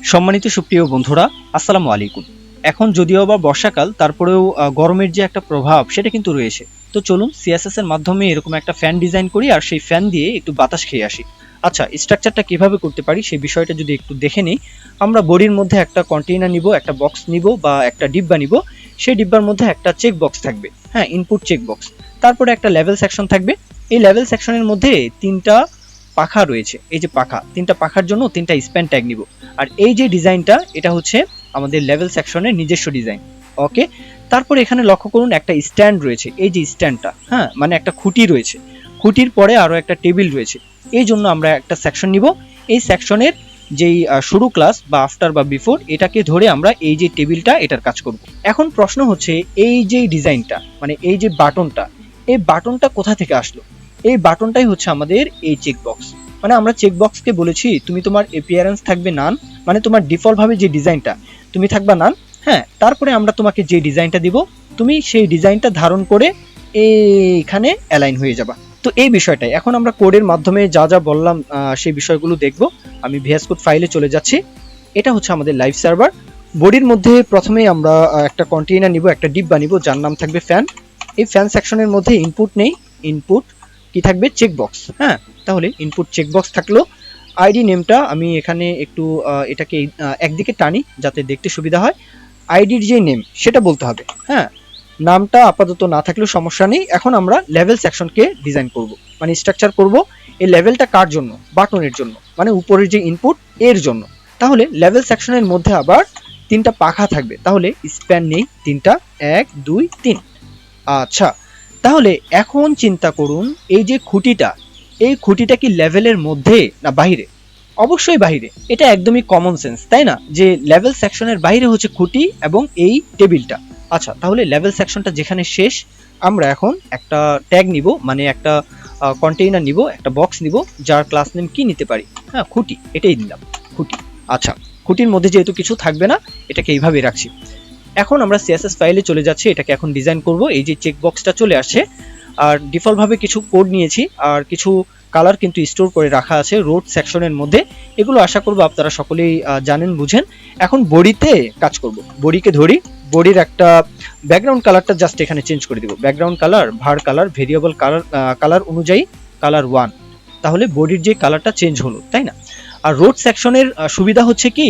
সম্মানিত সুপ্রিয় বন্ধুরা, আসসালামু আলাইকুম। এখন যদিও বা বর্ষাকাল, তারপরেও গরমের যে একটা প্রভাব, সেটা কিন্তু রয়েছে। তো চলুন সিএসএস এর মাধ্যমে এরকম একটা ফ্যান ডিজাইন করি আর সেই ফ্যান দিয়ে একটু বাতাস খেয়ে আসি। আচ্ছা স্ট্রাকচারটা কীভাবে করতে পারি সেই বিষয়টা যদি একটু দেখে নিই, আমরা বডির মধ্যে একটা কন্টেইনার নিব, একটা বক্স নিব বা একটা ডিব্বা নিব। সেই ডিব্বার মধ্যে একটা চেক বক্স থাকবে। হ্যাঁ ইনপুট চেক বক্স তারপরে একটা লেভেল সেকশন থাকবে। এই লেভেল সেকশনের মধ্যে তিনটা পাখা রয়েছে। এই যে পাখা, তিনটা পাখার জন্য তিনটা স্প্যান ট্যাগ নিব। আর এই যে ডিজাইনটা, এটা হচ্ছে আমাদের লেভেল সেকশনের নিজস্ব ডিজাইন। ওকে তারপর এখানে লক্ষ্য করুন, একটা স্ট্যান্ড রয়েছে। এই যে স্ট্যান্ডটা হ্যাঁ মানে একটা খুঁটি রয়েছে। খুঁটির পরে আরও একটা টেবিল রয়েছে। এই জন্য আমরা একটা সেকশন নিব। এই সেকশনের যেই শুরু ক্লাস বা আফটার বা বিফোর এটাকে ধরে আমরা এই যে টেবিলটা এটার কাজ করব। এখন প্রশ্ন হচ্ছে, এই যে ডিজাইনটা মানে এই যে বাটনটা, এই বাটনটা কোথা থেকে আসলো? এই বাটনটাই হচ্ছে আমাদের এই চেক বক্স মানে আমরা চেক বক্সকে বলেছি, তুমি তোমার এপিয়ারেন্স থাকবে নান মানে তোমার ডিফল্ট ভাবে যে ডিজাইনটা তুমি থাকবা নান হ্যাঁ তারপরে আমরা তোমাকে যে ডিজাইনটা দিব, তুমি সেই ডিজাইনটা ধারণ করে এইখানে অ্যালাইন হয়ে যাবা। তো এই বিষয়টাই, এখন আমরা কোডের মাধ্যমে যা যা বললাম সেই বিষয়গুলো দেখব। আমি ভিএস কোড ফাইলে চলে যাচ্ছি। এটা হচ্ছে আমাদের লাইভ সার্ভার বডির মধ্যে প্রথমে আমরা একটা কন্টেইনার নিব, একটা ডিব্বা নিব, যার নাম থাকবে ফ্যান এই ফ্যান সেকশনের মধ্যে ইনপুট নেই। ইনপুট কি থাকবে? চেকবক্স হ্যাঁ? তাহলে ইনপুট চেকবক্স থাকল। আইডি নেমটা আমি এখানে একটু এটাকে একদিকে টানি যাতে দেখতে সুবিধা হয়। আইডির যে নেম সেটা বলতে হবে হ্যাঁ? নামটা আপাতত না থাকলেও সমস্যা নেই। এখন আমরা লেভেল সেকশনকে ডিজাইন করব মানে স্ট্রাকচার করব। এই লেভেলটা কার জন্য? বাটনের জন্য মানে উপরের যে ইনপুট এর জন্য। তাহলে লেভেল সেকশনের মধ্যে আবার তিনটা পাখা থাকবে। তাহলে স্প্যান নেই তিনটা, এক, দুই, তিন। আচ্ছা তাহলে এখন চিন্তা করুন, এই যে খুঁটিটা, এই খুঁটিটা কি লেভেলের মধ্যে না বাইরে অবশ্যই বাইরে এটা একদমই কমন সেন্স তাই না? যে লেভেল সেকশনের বাইরে হচ্ছে খুঁটি এবং এই টেবিলটা আচ্ছা তাহলে লেভেল সেকশনটা যেখানে শেষ, আমরা এখন একটা ট্যাগ নিব মানে একটা কন্টেইনার নিব, একটা বক্স নিব, যার ক্লাস নেম কি নিতে পারি? হ্যাঁ খুঁটি, এটাই দিলাম, খুঁটি। আচ্ছা খুঁটির মধ্যে যেহেতু কিছু থাকবে না, এটাকে এইভাবে রাখছি। এখন আমরা সিএসএস ফাইলে চলে যাচ্ছি, এটাকে এখন ডিজাইন করব। এই যে চেক বক্সটা চলে আসছে, আর ডিফল্ট ভাবে কিছু কোড নিয়েছি, আর কিছু কালার কিন্তু স্টোর করে রাখা আছে রোড সেকশনের মধ্যে। এগুলো আশা করব আপনারা সকলেই জানেন, বুঝেন। এখন বডিতে কাজ করব। বডিকে ধরি, বডির একটা ব্যাকগ্রাউন্ড কালারটা জাস্ট এখানে চেঞ্জ করে দিব। Background colour var colour variable colour colour অনুযায়ী কালার ওয়ান তাহলে বডির যে কালারটা চেঞ্জ হলো, তাই না? আর রোড সেকশনের সুবিধা হচ্ছে কি,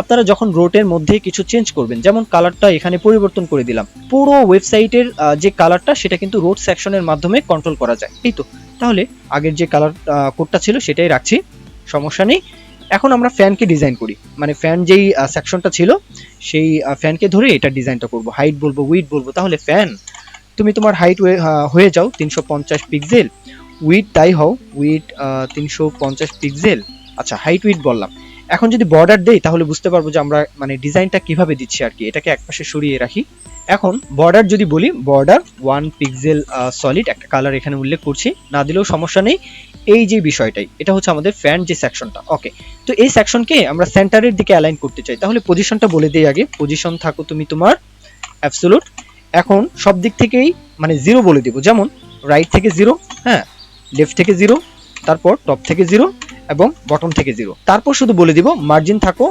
আপনারা যখন রোডের মধ্যে কিছু চেঞ্জ করবেন, যেমন কালারটা এখানে পরিবর্তন করে দিলাম, পুরো ওয়েবসাইটের যে কালারটা সেটা কিন্তু রোড সেকশনের মাধ্যমে কন্ট্রোল করা যায়, এই তো। তাহলে আগের যে কালার কোডটা ছিল, সেটাই রাখছি, সমস্যা নেই। এখন আমরা ফ্যানকে ডিজাইন করি মানে ফ্যান যেই সেকশনটা ছিল, সেই ফ্যানকে ধরে এটা ডিজাইনটা করব। হাইট বলব উইড বলব, তাহলে ফ্যান তুমি তোমার হাইট হয়ে যাও তিনশো পঞ্চাশ পিক্সেল উইড তাই হও উইড তিনশো পঞ্চাশ পিক্সেল আচ্ছা হাইট উইড বললাম। এখন যদি বর্ডার দেই, তাহলে বুঝতে পারব যে আমরা মানে ডিজাইনটা কীভাবে দিচ্ছি আর কি। এটাকে একপাশে সরিয়ে রাখি। এখন বর্ডার যদি বলি বর্ডার ওয়ান পিক্সেল সলিড একটা কালার এখানে উল্লেখ করছি। না দিলেও সমস্যা নেই। এই যে বিষয়টাই, এটা হচ্ছে আমাদের ফ্যান যে সেকশনটা ওকে তো এই সেকশনকে আমরা সেন্টারের দিকে অ্যালাইন করতে চাই। তাহলে পজিশনটা বলে দিই আগে। পজিশন থাকো তুমি তোমার অ্যাবসোলুট এখন সব দিক থেকেই মানে জিরো বলে দিব। যেমন রাইট থেকে জিরো হ্যাঁ লেফট থেকে জিরো তারপর টপ থেকে জিরো এবং বটম থেকে জিরো তারপর শুধু বলে দিব মার্জিন থাকো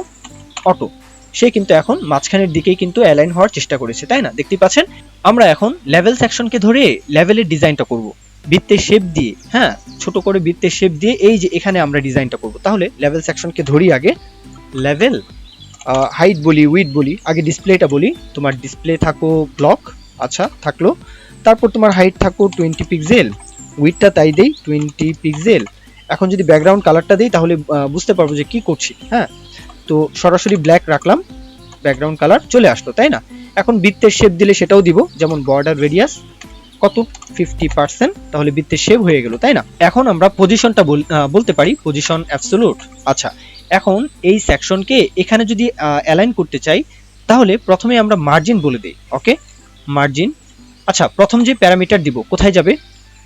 অটো সে কিন্তু এখন মাঝখানের দিকেই কিন্তু অ্যালাইন হওয়ার চেষ্টা করেছে, তাই না? দেখতে পাচ্ছেন? আমরা এখন লেভেল সেকশনকে ধরে লেভেলের ডিজাইনটা করব। বৃত্তের শেপ দিয়ে হ্যাঁ? ছোট করে বৃত্তের শেপ দিয়ে এই যে এখানে আমরা ডিজাইনটা করব। তাহলে লেভেল সেকশনকে ধরি আগে লেভেল হাইট বলি উইড বলি, আগে ডিসপ্লেটা বলি। তোমার ডিসপ্লে থাকো ব্লক আচ্ছা থাকল। তারপর তোমার হাইট থাকো টোয়েন্টি পিক্সেল উইথটা তাই দেই টোয়েন্টি পিক্সেল এখন যদি ব্যাকগ্রাউন্ড কালারটা দিই, তাহলে বুঝতে পারব যে কি করছি হ্যাঁ? তো সরাসরি ব্ল্যাক রাখলাম ব্যাকগ্রাউন্ড কালার চলে আসলো, তাই না? এখন বৃত্তের শেপ দিলে সেটাও দিব, যেমন বর্ডার রেডিয়াস কত? ফিফটি পার্সেন্ট তাহলে বৃত্তের শেপ হয়ে গেল, তাই না? এখন আমরা পজিশনটা বলতে পারি পজিশন অ্যাবসোলুট আচ্ছা। এখন এই সেকশনকে এখানে যদি অ্যালাইন করতে চাই, তাহলে প্রথমে আমরা মার্জিন বলে দিই ওকে মার্জিন আচ্ছা প্রথম যে প্যারামিটার দিব, কোথায় যাবে?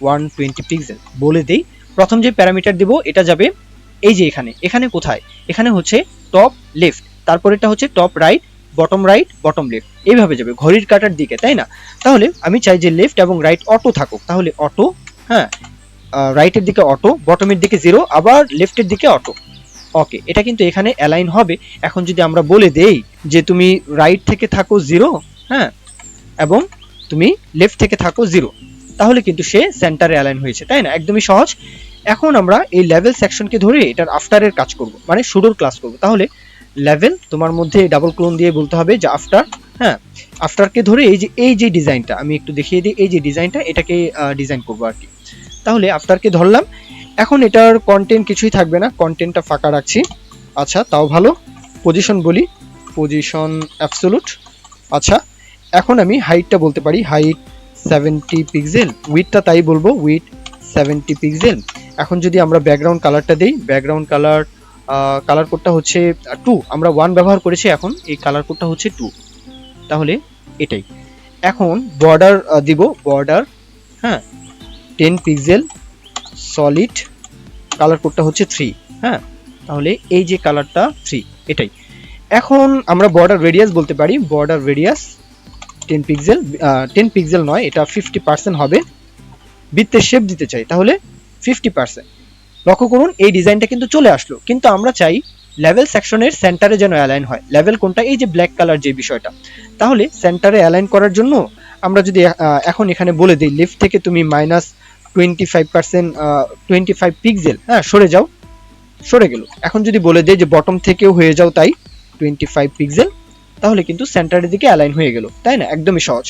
ওয়ান টোয়েন্টি পিক্সেল বলে দেই প্রথম যে প্যারামিটার দিব, এটা যাবে এই যে এখানে। এখানে কোথায়? এখানে হচ্ছে টপ লেফট তারপরেটা হচ্ছে top right bottom right bottom left এইভাবে যাবে, ঘড়ির কাটার দিকে, তাই না? তাহলে আমি চাই যে লেফট এবং রাইট অটো থাকুক। তাহলে অটো হ্যাঁ রাইটের দিকে অটো বটমের দিকে জিরো আবার লেফটের দিকে অটো ওকে এটা কিন্তু এখানে অ্যালাইন হবে। এখন যদি আমরা বলে দেই যে তুমি রাইট থেকে থাকো জিরো হ্যাঁ এবং তুমি লেফট থেকে থাকো জিরো তাহলে কিন্তু সে সেন্টারে অ্যালাইন হয়েছে, তাই না? একদমই সহজ। এখন আমরা এই লেভেল সেকশনকে ধরে এটার আফটারের কাজ করব মানে শুরুর ক্লাস করব। তাহলে লেভেল তোমার মধ্যে ডাবল ক্লোন দিয়ে বলতে হবে যে আফটার হ্যাঁ আফটারকে ধরে এই যে এই যে ডিজাইনটা আমি একটু দেখিয়ে দিই, এই যে ডিজাইনটা এটাকে ডিজাইন করব আর কি। তাহলে আফটারকে ধরলাম। এখন এটার কন্টেন্ট কিছুই থাকবে না কন্টেন্টটা ফাঁকা রাখছি। আচ্ছা তাও ভালো। পজিশন বলি। পজিশন অ্যাবসোলুট আচ্ছা এখন আমি হাইটটা বলতে পারি। হাইট সেভেন্টি পিক্সেল উইথটা তাই বলব উইথ সেভেন্টি পিক্সেল এখন যদি আমরা ব্যাকগ্রাউন্ড কালারটা দিই ব্যাকগ্রাউন্ড কালার কালার কোডটা হচ্ছে টু আমরা ওয়ান ব্যবহার করেছি এখন, এই কালার কোডটা হচ্ছে টু তাহলে এটাই। এখন বর্ডার দিব বর্ডার হ্যাঁ টেন পিক্সেল সলিড কালার কোডটা হচ্ছে থ্রি হ্যাঁ তাহলে এই যে কালারটা থ্রি এটাই। এখন আমরা বর্ডার রেডিয়াস বলতে পারি border radius ten pixel ten pixel নয়, এটা ফিফটি পার্সেন্ট হবে। বৃত্তের শেপ দিতে চাই, তাহলে ফিফটি পার্সেন্ট লক্ষ্য করুন, এই ডিজাইনটা কিন্তু চলে আসলো। কিন্তু আমরা চাই লেভেল সেকশনের সেন্টারে যেন অ্যালাইন হয়। লেভেল কোনটা? এই যে ব্ল্যাক কালার যে বিষয়টা। তাহলে সেন্টারে অ্যালাইন করার জন্য আমরা যদি এখন এখানে বলে দিই লেফট থেকে তুমি minus twenty five percent twenty five pixel হ্যাঁ সরে যাও। সরে গেল। এখন যদি বলে দেই যে বটম থেকেও হয়ে যাও তাই টোয়েন্টি ফাইভ পিক্সেল তাহলে কিন্তু সেন্টারের দিকে অ্যালাইন হয়ে গেল, তাই না? একদমই সহজ।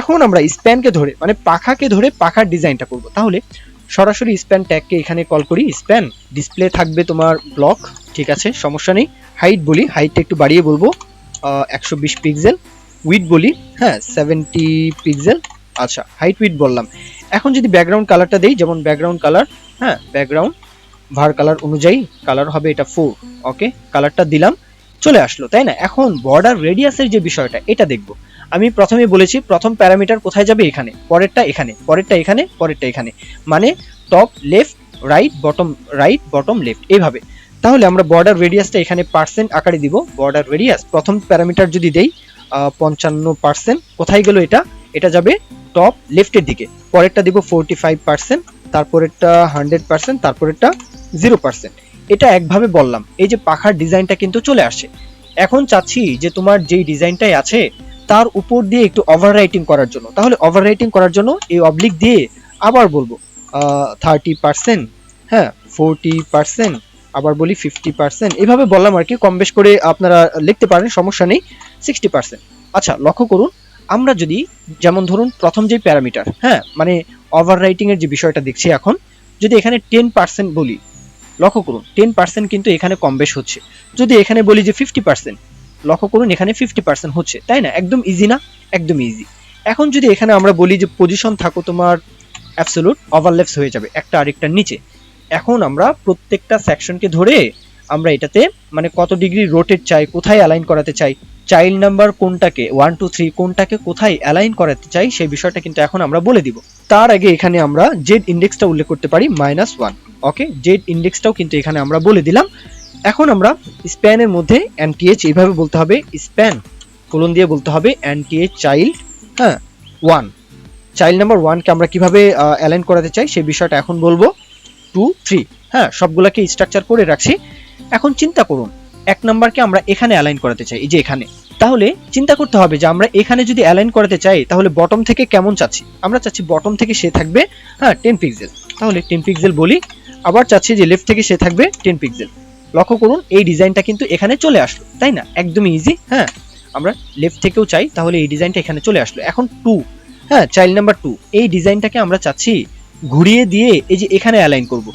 এখন আমরা স্প্যানকে ধরে মানে পাখাকে ধরে পাখার ডিজাইনটা করব। তাহলে সরাসরি স্প্যান ট্যাগকে এখানে কল করি স্প্যান ডিসপ্লে থাকবে তোমার ব্লক ঠিক আছে, সমস্যা নেই। হাইট বলি হাইটটা একটু বাড়িয়ে বলব একশো বিশ পিক্সেল উইথ বলি হ্যাঁ সেভেন্টি পিক্সেল আচ্ছা হাইট উইথ বললাম। এখন যদি ব্যাকগ্রাউন্ড কালারটা দেই, যেমন ব্যাকগ্রাউন্ড কালার হ্যাঁ ব্যাকগ্রাউন্ড ভার কালার অনুযায়ী কালার হবে এটা ফোর ওকে কালারটা দিলাম চলে আসলো, তাই না? এখন বর্ডার রেডিয়াসের যে বিষয়টা, এটা দেখব। আমি প্রথমে বলেছি, প্রথম প্যারামিটার কোথায় যাবে? এখানে। পরেরটা এখানে। পরেরটা এখানে পরেরটা এখানে। মানে top left right bottom right bottom left এইভাবে। তাহলে আমরা বর্ডার রেডিয়াসটা এখানে পার্সেন্ট আকারে দিব। বর্ডার রেডিয়াস প্রথম প্যারামিটার যদি দেই পঞ্চান্ন পার্সেন্ট কোথায় গেল এটা? এটা যাবে টপ লেফটের দিকে। পরেরটা দিব ফোরটি ফাইভ পার্সেন্ট তারপরেরটা হান্ড্রেড পার্সেন্ট তারপরেরটা জিরো পার্সেন্ট এটা একভাবে বললাম, এই যে পাখার ডিজাইনটা কিন্তু চলে আসে এখন চাচ্ছি যে তোমার যেই ডিজাইনটাই আছে, তার উপর দিয়ে একটু ওভার রাইটিং করার জন্য। তাহলে ওভার রাইটিং করার জন্য এই অবলিক দিয়ে আবার বলব থার্টি পার্সেন্ট হ্যাঁ ফোরটি পার্সেন্ট আবার বলি ফিফটি পার্সেন্ট এভাবে বললাম আর কি, কম বেশ করে আপনারা লিখতে পারেন, সমস্যা নেই সিক্সটি পার্সেন্ট আচ্ছা লক্ষ্য করুন, আমরা যদি, যেমন ধরুন, প্রথম যে প্যারামিটার হ্যাঁ মানে ওভার রাইটিংয়ের যে বিষয়টা দেখছি এখন, যদি এখানে টেন পার্সেন্ট বলি লক্ষ্য করুন টেন পার্সেন্ট কিন্তু এখানে কম বেশ হচ্ছে। যদি এখানে বলি যে ফিফটি পার্সেন্ট লক্ষ্য করুন এখানে ফিফটি পার্সেন্ট হচ্ছে, তাই না? একদম ইজি না? একদম ইজি এখন যদি এখানে আমরা বলি যে পজিশন থাকো তোমার অ্যাবসোলুট ওভারল্যাপস হয়ে যাবে, একটা আরেকটার নিচে। এখন আমরা প্রত্যেকটা সেকশনকে ধরে আমরা এটাতে মানে কত ডিগ্রি রোটেট চাই, কোথায় অ্যালাইন করাতে চাই চাইল্ড নাম্বার কোনটাকে ওয়ান টু থ্রি কোনটাকে কোথায় অ্যালাইন করাতে চাই, সেই বিষয়টা কিন্তু এখন আমরা বলে দিব। তার আগে এখানে আমরা জেড ইন্ডেক্সটা উল্লেখ করতে পারি মাইনাস ওয়ান ওকে জেড ইন্ডেক্সটাও কিন্তু এখানে আমরা বলে দিলাম। এখন আমরা স্প্যানের মধ্যে এনটিএইচ এইভাবে বলতে হবে স্প্যান কোলন দিয়ে বলতে হবে এনটিএইচ চাইল্ড হ্যাঁ ওয়ান চাইল্ড নাম্বার ওয়ানকে আমরা কীভাবে অ্যালাইন করাতে চাই সেই বিষয়টা এখন বলব। টু থ্রি হ্যাঁ সবগুলোকে স্ট্রাকচার করে রাখছি। এখন চিন্তা করুন, এক নাম্বারকে আমরা এখানে অ্যালাইন করাতে চাই, এই যে এখানে। তাহলে চিন্তা করতে হবে যে আমরা এখানে যদি অ্যালাইন করাতে চাই, তাহলে বটম থেকে কেমন চাচ্ছি? আমরা চাচ্ছি বটম থেকে সে থাকবে হ্যাঁ টেন পিক্সেল তাহলে টেন পিক্সেল বলি আবার চাচ্ছি যে লেফট থেকে সে থাকবে টেন পিক্সেল লক্ষ্য করুন, এই ডিজাইনটা কিন্তু এখানে চলে আসলো, তাই না? একদমই ইজি হ্যাঁ? আমরা লেফট থেকেও চাই, তাহলে এই ডিজাইনটা এখানে চলে আসলো। এখন টু হ্যাঁ চাইল্ড নাম্বার টু এই ডিজাইনটাকে আমরা চাচ্ছি ঘুরিয়ে দিয়ে এই যে এখানে অ্যালাইন করব।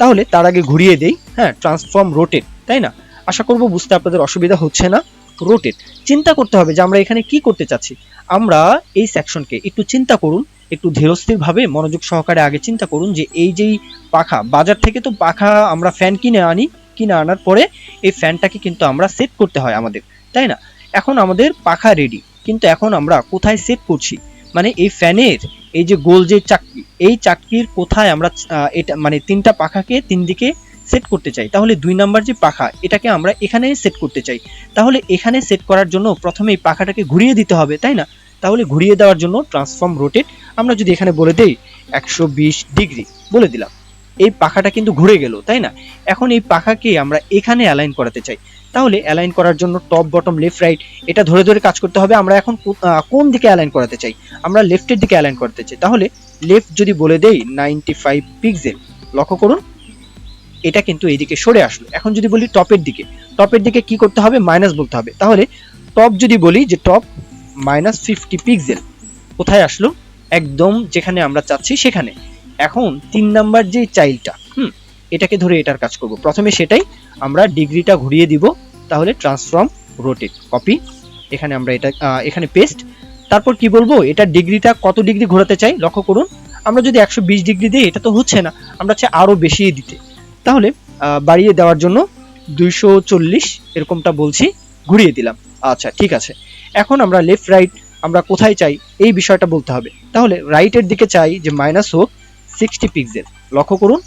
তাহলে তার আগে ঘুরিয়ে দেই হ্যাঁ ট্রান্সফর্ম রোটেট তাই না? আশা করব বুঝতে আপনাদের অসুবিধা হচ্ছে না। রোটেট চিন্তা করতে হবে যে আমরা এখানে কি করতে চাচ্ছি। আমরা এই সেকশনকে একটু চিন্তা করুন একটু ধীরস্থির ভাবে মনোযোগ সহকারে আগে চিন্তা করুন যে এই যেই পাখা, বাজার থেকে তো পাখা আমরা ফ্যান কিনে আনি, কিনে আনার পরে এই ফ্যানটাকে কিন্তু আমরা সেট করতে হয় আমাদের, তাই না? এখন আমাদের পাখা রেডি কিন্তু এখন আমরা কোথায় সেট করছি? মানে এই ফ্যানের এই যে গোল যে চাকরি এই চাকরির কোথায় আমরা এটা মানে তিনটা পাখাকে তিন দিকে সেট করতে চাই? তাহলে দুই নাম্বার যে পাখা, এটাকে আমরা এখানে সেট করতে চাই। তাহলে এখানে সেট করার জন্য প্রথমে এই পাখাটাকে ঘুরিয়ে দিতে হবে, তাই না? তাহলে ঘুরিয়ে দেওয়ার জন্য ট্রান্সফর্ম রোটেট আমরা যদি এখানে বলে দেই একশো বিশ ডিগ্রি, বলে দিলাম। এই পাখাটা কিন্তু ঘুরে গেল, তাই না? এখন এই পাখাকে আমরা এখানে অ্যালাইন করাতে চাই। তাহলে অ্যালাইন করার জন্য টপ বটম লেফট রাইট এটা ধরে ধরে কাজ করতে হবে। আমরা এখন কোন দিকে অ্যালাইন করাতে চাই? আমরা লেফটের দিকে অ্যালাইন করতে চাই। তাহলে লেফট যদি বলে দেই নাইনটি ফাইভ পিক্সেল লক্ষ্য করুন, এটা কিন্তু এইদিকে সরে আসলো। এখন যদি বলি টপের দিকে টপের দিকে কি করতে হবে? মাইনাস বলতে হবে। তাহলে টপ যদি বলি যে টপ মাইনাস ফিফটি পিক্সেল কোথায় আসলো? একদম যেখানে আমরা চাচ্ছি সেখানে। এখন তিন নাম্বার যে চাইল্ডটা হুম, এটাকে ধরে এটার কাজ করব। প্রথমে সেটাই আমরা ডিগ্রিটা ঘুরিয়ে দিব, তাহলে ট্রান্সফর্ম রোটেট কপি এখানে আমরা এটা এখানে পেস্ট তারপর কি বলব, এটা ডিগ্রিটা কত ডিগ্রি ঘোরাতে চাই, লক্ষ্য করুন। আমরা যদি একশো বিশ ডিগ্রি দিই, এটা তো হচ্ছে না, আমরা চাই আরও বেশি দিতে। তাহলে বাড়িয়ে দেওয়ার জন্য দুইশো চল্লিশ এরকমটা বলছি, ঘুরিয়ে দিলাম। আচ্ছা ঠিক আছে। এখন আমরা লেফট রাইট আমরা কোথায় চাই, এই বিষয়টা বলতে হবে। তাহলে রাইটের দিকে চাই যে মাইনাস হোক সিক্সটি পিক্সেল লক্ষ্য করুন,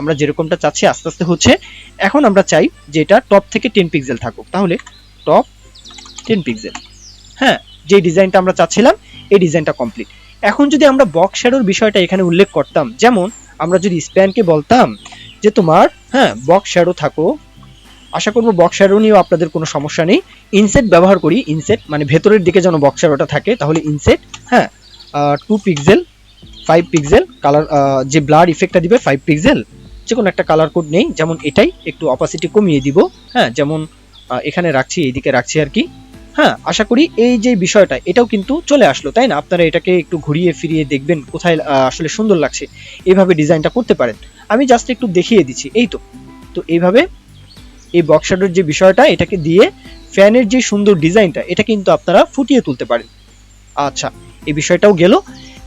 আমরা যেরকমটা চাচ্ছি আস্তে আস্তে হচ্ছে। এখন আমরা চাই যে এটা টপ থেকে টেন পিক্সেল থাকুক। তাহলে টপ টেন পিক্সেল হ্যাঁ যে ডিজাইনটা আমরা চাচ্ছিলাম, এই ডিজাইনটা কমপ্লিট এখন যদি আমরা বক্স শ্যাডোর বিষয়টা এখানে উল্লেখ করতাম, যেমন আমরা যদি স্প্যানকে বলতাম যে তোমার হ্যাঁ বক্স শ্যাডো থাকো আশা করব বক্স শ্যাডো নিয়েও আপনাদের কোনো সমস্যা নেই। ইনসেট ব্যবহার করি ইনসেট মানে ভেতরের দিকে যেন বক্স শ্যাডোটা থাকে, তাহলে ইনসেট হ্যাঁ two pixel five pixel colour যে ব্লার ইফেক্টটা দিবে ফাইভ পিক্সেল যে কোনো একটা কালার কোড নেই, যেমন এটাই, একটু অপাসিটি কমিয়ে দিব হ্যাঁ যেমন এখানে রাখছি, এইদিকে রাখছি আর কি। হ্যাঁ আশা করি এই যে বিষয়টা, এটাও কিন্তু চলে আসলো, তাই না? আপনারা এটাকে একটু ঘুরিয়ে ফিরিয়ে দেখবেন কোথায় আসলে সুন্দর লাগছে। এইভাবে ডিজাইনটা করতে পারেন। আমি জাস্ট একটু দেখিয়ে দিচ্ছি, এই তো। তো এইভাবে এই বক্সাডোর যে বিষয়টা, এটাকে দিয়ে ফ্যানের যে সুন্দর ডিজাইনটা, এটা কিন্তু আপনারা ফুটিয়ে তুলতে পারেন। আচ্ছা এই বিষয়টাও গেল।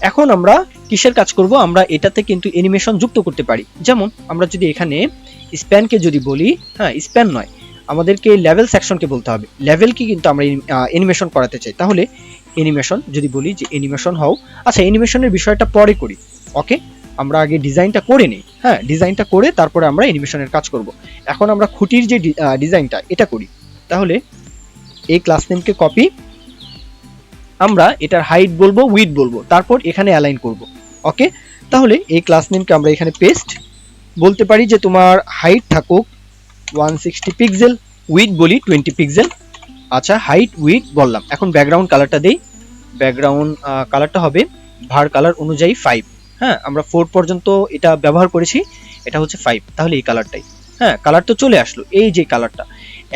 এখন আমরা কিসের কাজ করব? আমরা এটাতে কিন্তু অ্যানিমেশন যুক্ত করতে পারি। যেমন, আমরা যদি এখানে স্প্যানকে যদি বলি হ্যাঁ স্প্যান নয়, আমাদেরকে লেভেল সেকশনকে বলতে হবে। লেভেলকে কিন্তু আমরা অ্যানিমেশন করাতে চাই। তাহলে অ্যানিমেশন যদি বলি যে অ্যানিমেশন হও আচ্ছা অ্যানিমেশনের বিষয়টা পরে করি। ওকে আমরা আগে ডিজাইনটা করে নিই। হ্যাঁ ডিজাইনটা করে তারপরে আমরা অ্যানিমেশনের কাজ করব। এখন আমরা খুঁটির যে ডিজাইনটা এটা করি। তাহলে এই ক্লাস নেমকে কপি আমরা এটার হাইট বলব উইথ বলব, তারপর এখানে অ্যালাইন করব। ওকে তাহলে এই ক্লাস নেমকে আমরা এখানে পেস্ট বলতে পারি যে তোমার হাইট থাকুক ওয়ান সিক্সটি পিক্সেল উইথ বলি টোয়েন্টি পিক্সেল আচ্ছা হাইট উইথ বললাম। এখন ব্যাকগ্রাউন্ড কালারটা দেই। ব্যাকগ্রাউন্ড কালারটা হবে ভার কালার অনুযায়ী ফাইভ হ্যাঁ আমরা ফোর পর্যন্ত এটা ব্যবহার করেছি, এটা হচ্ছে ফাইভ তাহলে এই কালারটাই হ্যাঁ কালার তো চলে আসলো, এই যে কালারটা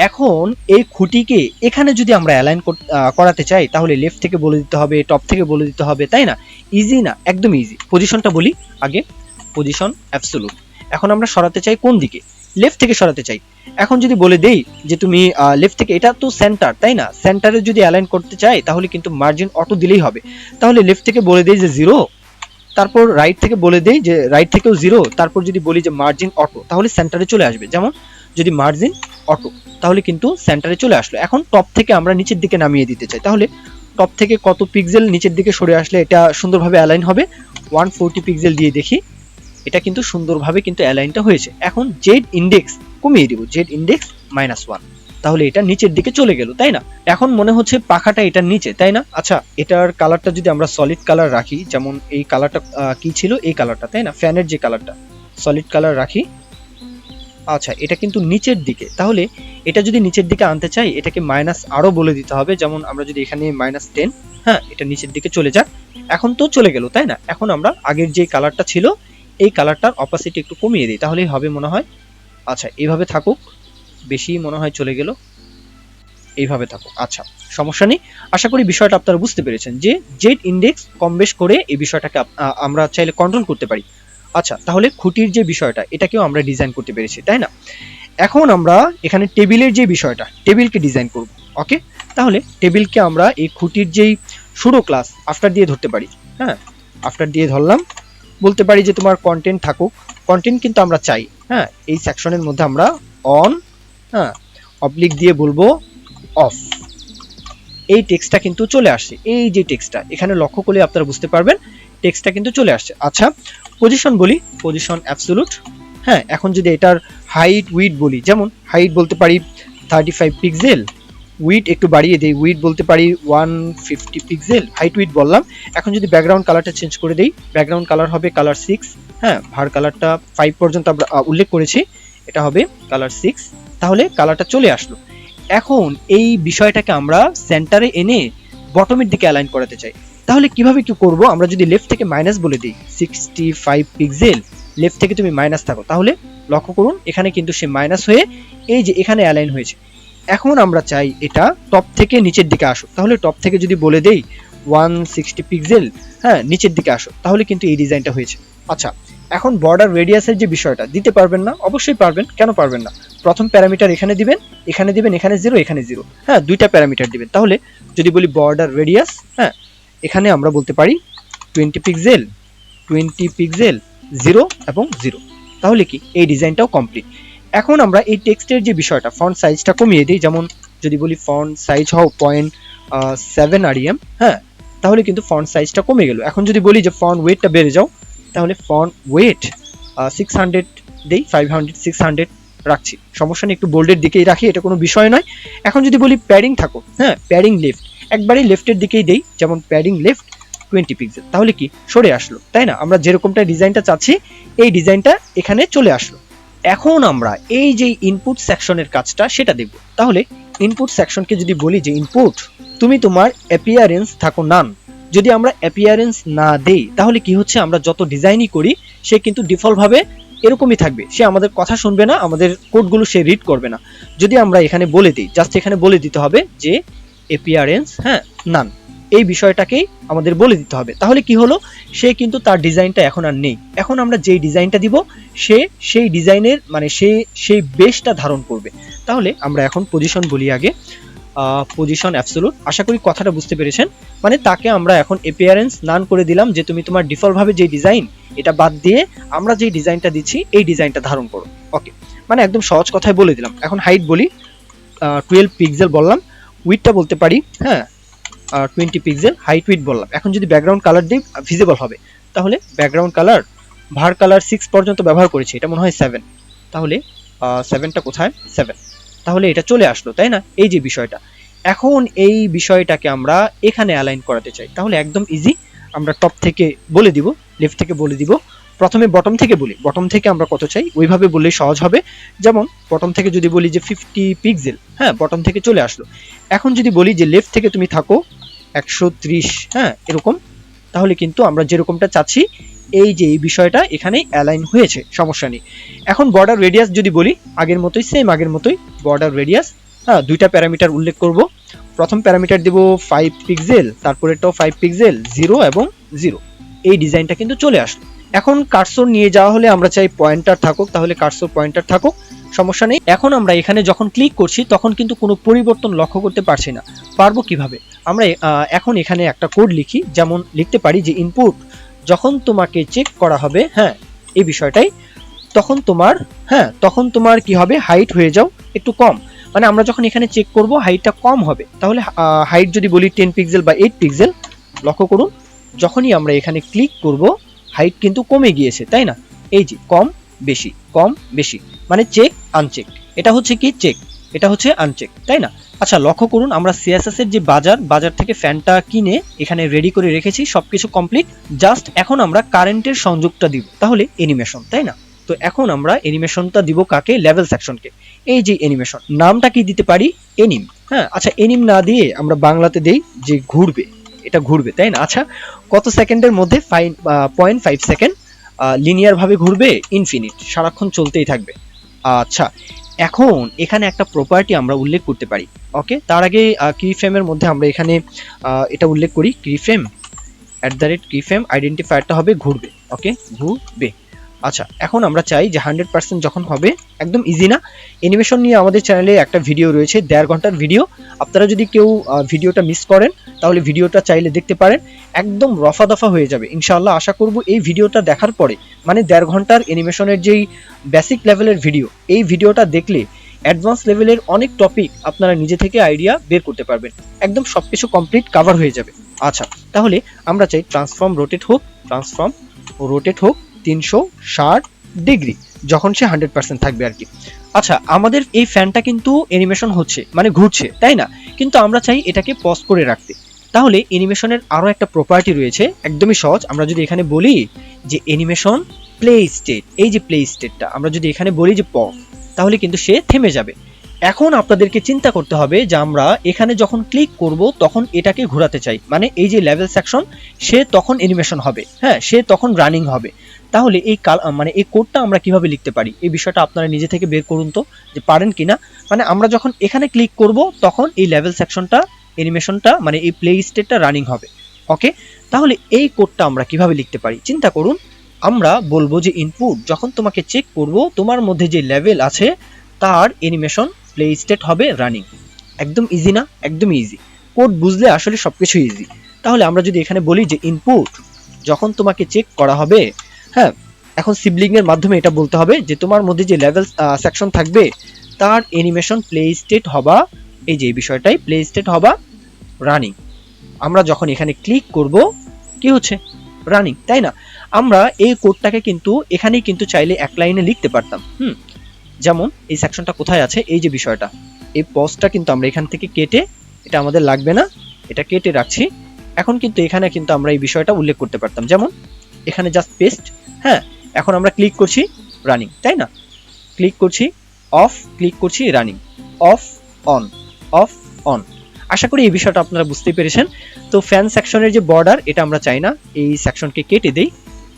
এখন এই খুঁটিকে এখানে যদি আমরা অ্যালাইন করাতে চাই, তাহলে লেফট থেকে বলে দিতে হবে টপ থেকে বলে দিতে হবে, তাই না? ইজি না, একদম ইজি পজিশনটা বলি আগে পজিশন অ্যাবসোলুট এখন আমরা সরাতে চাই কোন দিকে? লেফট থেকে সরাতে চাই। এখন যদি বলে দেই যে তুমি লেফট থেকে, এটা তো সেন্টার তাই না? সেন্টারে যদি অ্যালাইন করতে চাই, তাহলে কিন্তু মার্জিন অটো দিলেই হবে। তাহলে লেফট থেকে বলে দেই যে জিরো তারপর রাইট থেকে বলে দেই যে রাইট থেকেও জিরো তারপর যদি বলি যে মার্জিন অটো তাহলে সেন্টারে চলে আসবে। যেমন যদি মার্জিন অটো তাহলে কিন্তু সেন্টারে চলে আসলো। এখন টপ থেকে আমরা নিচের দিকে নামিয়ে দিতে চাই। তাহলে টপ থেকে কত পিক্সেল নিচের দিকে সরে আসলে এটা সুন্দরভাবে অ্যালাইন হবে। ওয়ান ফোরটি পিক্সেল দিয়ে দেখি। এটা কিন্তু সুন্দরভাবে কিন্তু অ্যালাইনটা হয়েছে। এখন জেড ইন্ডেক্স কমিয়ে দিব। জেড ইন্ডেক্স মাইনাস ওয়ান তাহলে এটা নিচের দিকে চলে গেল, তাই না? এখন মনে হচ্ছে পাখাটা এটার নিচে, তাই না? আচ্ছা এটার কালারটা যদি আমরা সলিড কালার রাখি, যেমন এই কালারটা কি ছিল? এই কালারটা তাই না? ফ্যানের যে কালারটা সলিড কালার রাখি। আচ্ছা এটা কিন্তু নিচের দিকে। তাহলে এটা যদি নিচের দিকে আনতে চাই, এটাকে মাইনাস আরও বলে দিতে হবে। যেমন আমরা যদি এখানে মাইনাস টেন হ্যাঁ এটা নিচের দিকে চলে যাক। এখন তো চলে গেল, তাই না? এখন আমরা আগের যে কালারটা ছিল, এই কালারটার অপাসিটি একটু কমিয়ে দিই, তাহলেই হবে মনে হয়। আচ্ছা এইভাবে থাকুক। বেশি মনে হয় চলে গেল। এইভাবে থাকুক। আচ্ছা সমস্যা নেই। আশা করি বিষয়টা আপনারা বুঝতে পেরেছেন যে জেড ইন্ডেক্স কম বেশ করে এই বিষয়টাকে আমরা চাইলে কন্ট্রোল করতে পারি। আচ্ছা তাহলে খুঁটির যে বিষয়টা, এটাকেও আমরা ডিজাইন করতে পেরেছি, তাই না? এখন আমরা এখানে টেবিলের যে বিষয়টা, টেবিলকে ডিজাইন করব ওকে তাহলে টেবিলকে আমরা এই খুঁটির যেই শুরু ক্লাস আফটার দিয়ে ধরতে পারি হ্যাঁ? আফটার দিয়ে ধরলাম। বলতে পারি যে তোমার কন্টেন্ট থাকুক। কন্টেন্ট কিন্তু আমরা চাই হ্যাঁ? এই সেকশনের মধ্যে আমরা অন হ্যাঁ অবলিক দিয়ে বলব অফ এই টেক্সটটা কিন্তু চলে আসছে এই যে টেক্সটটা এখানে লক্ষ্য করলে আপনারা বুঝতে পারবেন টেক্সটটা কিন্তু চলে আসছে আচ্ছা পজিশন বলি পজিশন অ্যাবসোলুট হ্যাঁ এখন যদি এটার হাইট উইড বলি, যেমন হাইট বলতে পারি থার্টি ফাইভ পিক্সেল উইড একটু বাড়িয়ে দেই উইড বলতে পারি one fifty pixel height width বললাম। এখন যদি ব্যাকগ্রাউন্ড কালারটা চেঞ্জ করে দেই ব্যাকগ্রাউন্ড কালার হবে কালার সিক্স হ্যাঁ ভার কালারটা ফাইভ পর্যন্ত আমরা উল্লেখ করেছি, এটা হবে কালার সিক্স তাহলে কালারটা চলে আসলো। এখন এই বিষয়টাকে আমরা সেন্টারে এনে বটমের দিকে অ্যালাইন করাতে চাই। তাহলে কীভাবে কি করব? আমরা যদি লেফট থেকে মাইনাস বলে দিই সিক্সটি ফাইভ পিক্সেল লেফট থেকে তুমি মাইনাস থাকো, তাহলে লক্ষ্য করুন, এখানে কিন্তু সে মাইনাস হয়ে এই যে এখানে অ্যালাইন হয়েছে। এখন আমরা চাই এটা টপ থেকে নিচের দিকে আসো তাহলে টপ থেকে যদি বলে দেই ওয়ান সিক্সটি পিক্সেল হ্যাঁ নিচের দিকে আসো তাহলে কিন্তু এই ডিজাইনটা হয়েছে। আচ্ছা এখন বর্ডার রেডিয়াসের যে বিষয়টা, দিতে পারবেন না? অবশ্যই পারবেন, কেন পারবেন না? প্রথম প্যারামিটার এখানে দিবেন এখানে দিবেন, এখানে জিরো এখানে জিরো হ্যাঁ দুইটা প্যারামিটার দিবেন। তাহলে যদি বলি বর্ডার রেডিয়াস হ্যাঁ এখানে আমরা বলতে পারি twenty pixel twenty pixel zero এবং জিরো তাহলে কি? এই ডিজাইনটাও কমপ্লিট এখন আমরা এই টেক্সটের যে বিষয়টা ফন্ট সাইজটা কমিয়ে দিই। যেমন যদি বলি ফন্ট সাইজ হও পয়েন্ট সেভেন আরইএম হ্যাঁ তাহলে কিন্তু ফন্ট সাইজটা কমে গেল। এখন যদি বলি যে ফন্ট ওয়েটটা বেড়ে যাও, তাহলে ফন্ট ওয়েট সিক্স হান্ড্রেড দেই ফাইভ হান্ড্রেড সিক্স হান্ড্রেড রাখছি। সমস্যা নেই, একটু বোল্ডের দিকেই রাখি, এটা কোনো বিষয় নয়। এখন যদি বলি প্যাডিং থাকো হ্যাঁ প্যাডিং লেফট একবারেই লেফটের দিকেই দেই, যেমন প্যাডিং লেফট টোয়েন্টি পিক্সেল তাহলে কি? সরে আসলো, তাই না? আমরা যেরকমটা ডিজাইনটা চাচ্ছি, এই ডিজাইনটা এখানে চলে আসলো। এখন আমরা এই যে ইনপুট সেকশনের কাজটা, সেটা দেখব। তাহলে ইনপুট সেকশনকে যদি বলি যে ইনপুট তুমি তোমার অ্যাপিয়ারেন্স থাকো নান যদি আমরা অ্যাপিয়ারেন্স না দেই, তাহলে কি হচ্ছে? আমরা যত ডিজাইনই করি, সে কিন্তু ডিফল্ট ভাবে এরকমই থাকবে। সে আমাদের কথা শুনবে না, আমাদের কোডগুলো সে রিড করবে না। যদি আমরা এখানে বলে দিই জাস্ট এখানে বলে দিতে হবে যে এপিয়ারেন্স হ্যাঁ নান এই বিষয়টাকেই আমাদের বলে দিতে হবে। তাহলে কি হলো? সে কিন্তু তার ডিজাইনটা এখন আর নেই। এখন আমরা যেই ডিজাইনটা দিব, সে সেই ডিজাইনের মানে সে, সেই বেসটা ধারণ করবে। তাহলে আমরা এখন পজিশন বলি আগে। পজিশন অ্যাবসোলুট আশা করি কথাটা বুঝতে পেরেছেন। মানে তাকে আমরা এখন এপিয়ারেন্স নান করে দিলাম যে তুমি তোমার ডিফল্ট ভাবে যে ডিজাইন এটা বাদ দিয়ে আমরা যে ডিজাইনটা দিচ্ছি, এই ডিজাইনটা ধারণ করো। ওকে মানে একদম সহজ কথায় বলে দিলাম। এখন হাইট বলি টুয়েলভ পিক্সেল বললাম। উইথটা বলতে পারি হ্যাঁ? টোয়েন্টি পিক্সেল হাইট উইথ বললাম। এখন যদি ব্যাকগ্রাউন্ড কালার দিই ভিজিবল হবে। তাহলে background colour var colour six পর্যন্ত ব্যবহার করেছি। এটা মনে হয় সেভেন তাহলে সেভেনটা কোথায়? সেভেন তাহলে এটা চলে আসলো, তাই না? এই যে বিষয়টা। এখন এই বিষয়টাকে আমরা এখানে অ্যালাইন করাতে চাই। তাহলে একদম ইজি আমরা টপ থেকে বলে দিব লেফট থেকে বলে দিব। প্রথমে বটম থেকে বলি। বটম থেকে আমরা কত চাই? ওইভাবে বললেই সহজ হবে। যেমন বটম থেকে যদি বলি যে ফিফটি পিক্সেল হ্যাঁ বটম থেকে চলে আসলো। এখন যদি বলি যে লেফট থেকে তুমি থাকো একশো ত্রিশ হ্যাঁ এরকম, তাহলে কিন্তু আমরা যেরকমটা চাচ্ছি এই যে এই বিষয়টা এখানে অ্যালাইন হয়েছে, সমস্যা নেই। এখন বর্ডার রেডিয়াস যদি বলি, আগের মতোই সেম আগের মতোই বর্ডার রেডিয়াস হ্যাঁ দুইটা প্যারামিটার উল্লেখ করব। প্রথম প্যারামিটার দেব ফাইভ পিক্সেল তারপরেটাও ফাইভ পিক্সেল জিরো এবং জিরো এই ডিজাইনটা কিন্তু চলে আসলো। এখন কার্সর নিয়ে যাওয়া হলে আমরা চাই পয়েন্টার থাকুক, তাহলে কার্সর পয়েন্টার থাকুক, সমস্যা নেই। এখন আমরা এখানে যখন ক্লিক করছি, তখন কিন্তু কোনো পরিবর্তন লক্ষ্য করতে পারছি না। পারব কীভাবে? আমরা এখন এখানে একটা কোড লিখি, যেমন লিখতে পারি যে ইনপুট যখন তোমাকে চেক করা হবে হ্যাঁ এই বিষয়টাই, তখন তোমার হ্যাঁ তখন তোমার কি হবে? হাইট হয়ে যাও, একটু কম। মানে আমরা যখন এখানে চেক করব হাইটটা কম হবে। তাহলে হাইট যদি বলি টেন পিক্সেল বা এইট পিক্সেল লক্ষ্য করুন, যখনই আমরা এখানে ক্লিক করব হাইট কিন্তু কমে গিয়েছে, তাই না? এই যে, কম, বেশি কম, বেশি। মানে চেক আনচেক এটা হচ্ছে কি? চেক এটা হচ্ছে আনচেক তাই না? আচ্ছা লক্ষ্য করুন, আমরা সিএসএস এর যে বাজার বাজার থেকে ফ্যানটা কিনে এখানে রেডি করে রেখেছি, সবকিছু কমপ্লিট জাস্ট এখন আমরা কারেন্টের সংযোগটা দিব, তাহলে এনিমেশন তাই না? তো এখন আমরা এনিমেশনটা দিব কাকে? লেভেল সেকশনকে এই যে এনিমেশন নামটা কি দিতে পারি? এনিম হ্যাঁ আচ্ছা এনিম না দিয়ে আমরা বাংলাতে দেই যে ঘুরবে, এটা ঘুরবে, তাই না? আচ্ছা কত সেকেন্ডের মধ্যে five point five second linear ভাবে ঘুরবে ইনফিনিট সারাক্ষণ চলতেই থাকবে। আচ্ছা এখন এখানে একটা প্রপার্টি আমরা উল্লেখ করতে পারি ওকে তার আগে কি ফ্রেমের মধ্যে আমরা এখানে এটা উল্লেখ করি কি ফ্রেম অ্যাট দ্য রেট কি ফ্রেম আইডেন্টিফায়ারটা হবে ঘুরবে ওকে ঘুরবে। আচ্ছা এখন আমরা চাই যে হান্ড্রেড পার্সেন্ট যখন হবে, একদম ইজি না অ্যানিমেশন নিয়ে আমাদের চ্যানেলে একটা ভিডিও রয়েছে, দেড় ঘণ্টার ভিডিও আপনারা যদি কেউ ভিডিওটা মিস করেন, তাহলে ভিডিওটা চাইলে দেখতে পারেন। একদম রফা দফা হয়ে যাবে। ইনশাআল্লাহ আশা করব এই ভিডিওটা দেখার পরে মানে দেড় ঘণ্টার অ্যানিমেশনের যেই বেসিক লেভেলের ভিডিও এই ভিডিওটা দেখলে অ্যাডভান্স লেভেলের অনেক টপিক আপনারা নিজে থেকে আইডিয়া বের করতে পারবেন। একদম সবকিছু কমপ্লিট কভার হয়ে যাবে। আচ্ছা তাহলে আমরা চাই ট্রান্সফর্ম রোটেট হোক ট্রান্সফর্ম রোটেট হোক তিনশো ষাট ডিগ্রি, যখন সে হান্ড্রেড পার্সেন্ট থাকবে আর কি। আচ্ছা আমাদের এই ফ্যানটা কিন্তু অ্যানিমেশন হচ্ছে মানে ঘুরছে, তাই না? কিন্তু আমরা চাই এটাকে পজ করে রাখতে। তাহলে অ্যানিমেশনের আরও একটা প্রপার্টি রয়েছে, একদমই সহজ। আমরা যদি এখানে বলি যে অ্যানিমেশন প্লে স্টেট এই যে প্লে স্টেটটা আমরা যদি এখানে বলি যে পজ তাহলে কিন্তু সে থেমে যাবে। এখন আপনাদেরকে চিন্তা করতে হবে যে আমরা এখানে যখন ক্লিক করব, তখন এটাকে ঘোরাতে চাই। মানে এই যে লেভেল সেকশন সে তখন অ্যানিমেশন হবে। হ্যাঁ সে তখন রানিং হবে। তাহলে এই কাল মানে এই কোডটা আমরা কীভাবে লিখতে পারি? এই বিষয়টা আপনারা নিজে থেকে বের করুন তো, যে পারেন কিনা। মানে আমরা যখন এখানে ক্লিক করব, তখন এই লেভেল সেকশনটা অ্যানিমেশনটা মানে এই প্লে স্টেটটা রানিং হবে। ওকে তাহলে এই কোডটা আমরা কীভাবে লিখতে পারি? চিন্তা করুন, আমরা বলব যে ইনপুট যখন তোমাকে চেক করব, তোমার মধ্যে যে লেভেল আছে, তার অ্যানিমেশন প্লে স্টেট হবে রানিং একদম ইজি না? একদম ইজি কোড বুঝলে আসলে সবকিছু ইজি তাহলে আমরা যদি এখানে বলি যে ইনপুট যখন তোমাকে চেক করা হবে হ্যাঁ এখন সিবলিং এর মাধ্যমে এটা বলতে হবে যে তোমার মধ্যে যে লেভেল সেকশন থাকবে, তার অ্যানিমেশন প্লে স্টেট হবা, এই যে বিষয়টাই প্লে স্টেট হবা রানিং আমরা যখন এখানে ক্লিক করব, কি হচ্ছে? রানিং তাই না? আমরা এই কোডটাকে কিন্তু, এখানেই কিন্তু চাইলে এক লাইনে লিখতে পারতাম, হুম? যেমন, এই সেকশনটা কোথায় আছে? এই যে বিষয়টা। এই পজটা কিন্তু আমরা এখান থেকে কেটে, এটা আমাদের লাগবে না, এটা কেটে রাখছি। এখন কিন্তু এখানে কিন্তু আমরা এই বিষয়টা উল্লেখ করতে পারতাম। যেমন এখানে জাস্ট পেস্ট হ্যাঁ এখন আমরা ক্লিক করছি রানিং তাই না? ক্লিক করছি অফ ক্লিক করছি running off on off on আশা করি এই বিষয়টা আপনারা বুঝতে পেরেছেন। তো ফ্যান সেকশনের যে বর্ডার এটা আমরা চাই না, এই সেকশনকে কেটে দেই।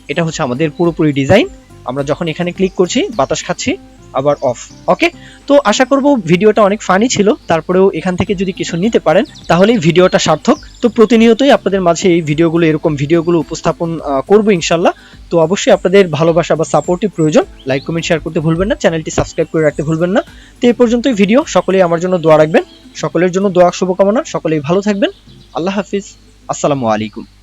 এটা হচ্ছে আমাদের পুরোপুরি ডিজাইন আমরা যখন এখানে ক্লিক করছি, বাতাস খাচ্ছি আবার অফ ওকে তো আশা করব ভিডিওটা অনেক ফানি ছিল। তারপরেও এখান থেকে যদি কিছু নিতে পারেন, তাহলেই ভিডিওটা সার্থক। তো প্রতিনিয়তই আপনাদের মাঝে এই ভিডিওগুলো, এরকম ভিডিওগুলো উপস্থাপন করব ইনশাল্লাহ। তো অবশ্যই আপনাদের ভালোবাসা বা সাপোর্টই প্রয়োজন। লাইক কমেন্ট শেয়ার করতে ভুলবেন না। চ্যানেলটি সাবস্ক্রাইব করে রাখতে ভুলবেন না। তো এই পর্যন্তই ভিডিও সকলেই আমার জন্য দোয়া রাখবেন। সকলের জন্য দোয়া, শুভকামনা। সকলেই ভালো থাকবেন। আল্লাহ হাফিজ। আসসালামু আলাইকুম।